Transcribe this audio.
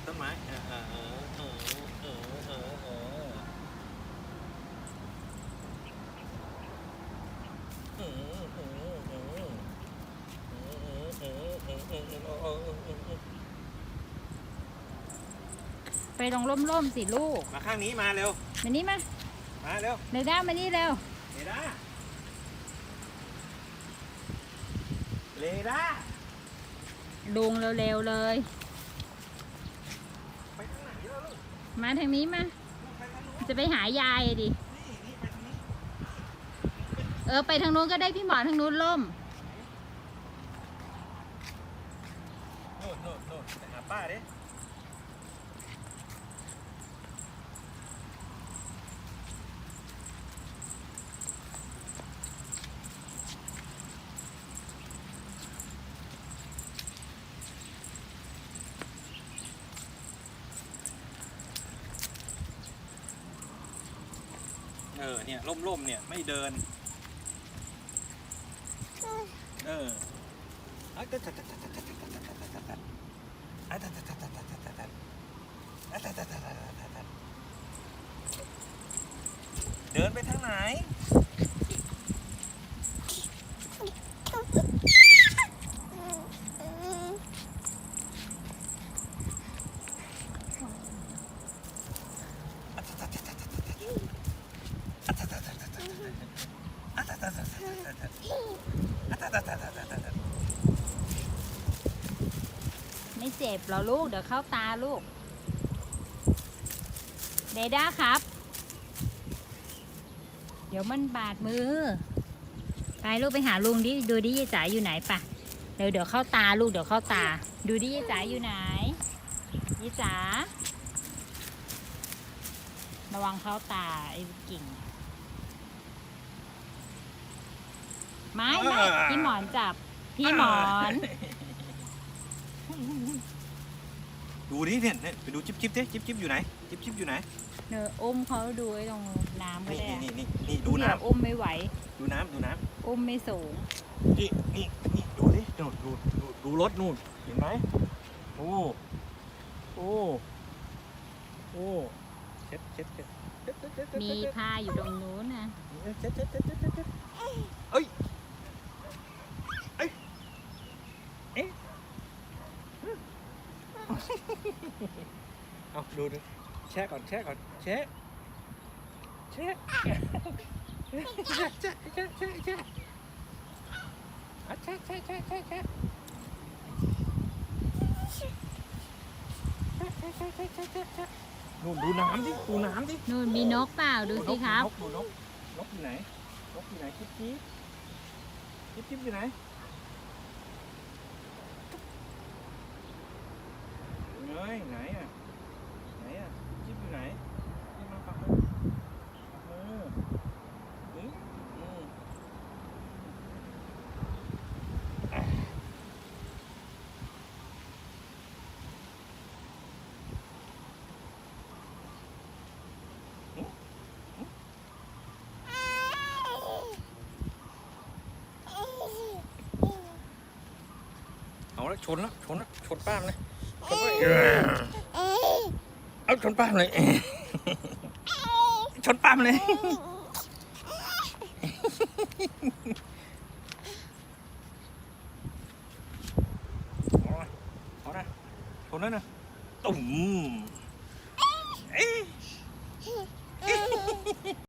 ติดต้นไม้เออออเอองร่มๆสิลูก มาข้างนี้มาเร็ว มานี่มา มาเร็วเนด้ามานี่เร็ว เรด้าเรด้าลุงเร็วๆเลย มาทางนี้มา จะไปหายายดิ เออไปทางนู้นก็ได้พี่หมอทางนู้นล่มโน่นโน่นโน่นไปหาป้าดิ เออเนี่ยล่มๆเนี่ยไม่เดิน เอออะตัดตัดตัดตัดตั ไม่เจ็บหรอลูก เดี๋ยวเข้าตาลูกเรด้าครับ เดี๋ยวมันบาดมือ ไปลูกไปหาลุงดิดูดิยายจ๋าอยู่ไหนปะเดี๋ยวเดี๋ยวเข้าตาลูกเดี๋ยวเข้าตา ดูดิยายจ๋าอยู่ไหนยายจ๋าระวังเข้าตาไอ้กิ่ง ไม่ไม่พี่หมอนจับ พี่หมอน ดูดิเนี่ยเนี่ยไปดูจิ๊บจิ๊บดิจิ๊บจิ๊บอยู่ไหนจิ๊บจิ๊บอยู่ไหนเนออุ้มเขาดูไว้ตรงน้ำก็นี่ได้นี่อะนี่นี่นี่ดูน้เดี๋ยวอุ้มไม่ไหวำดูน้ำดูน้อุ้มไม่สูงำนี่นี่นี่ดูดิดูดูดูดูรถนู่นเห็นไหมโอ้โอ้โอ้เช็ดเช็ดเช็ดเช็ดเช็ดเช็ดเช็ดมีเช็ดผ้าอยู่ตรงนู้นนะเช็ดเช็ดเช็ดเช็ดเช็ดเช็ดเอ้ยเอ้ยเอ๊ะเอา ดูดิแช่ก่อนแช่ก่อนแช่แช่แช่แช่แช่แช่แช่แช่แช่อะแช่แช่แช่แช่แช่แช่แช่แช่แช่แช่แช่นู่นดูน้ำดิดูน้ำดินู่นมีนกเปล่าดูสิครับ นกดูนกนกอยู่ไหน นกอยู่ไหนจิ๊บจิ๊บจิ๊บจิ๊บอยู่ไหนเฮ้ยไหนอะไหนอะจิ๊บอยู่ไหนจิ๊บมาปักมือปักมืออืมอืม เอาละชนแล้วชนแล้วชนป้ามเลยชนไปเอาชนป้ามเลยชนป้ามเลยเอาละเอาละชนแล้วนะตุ่ม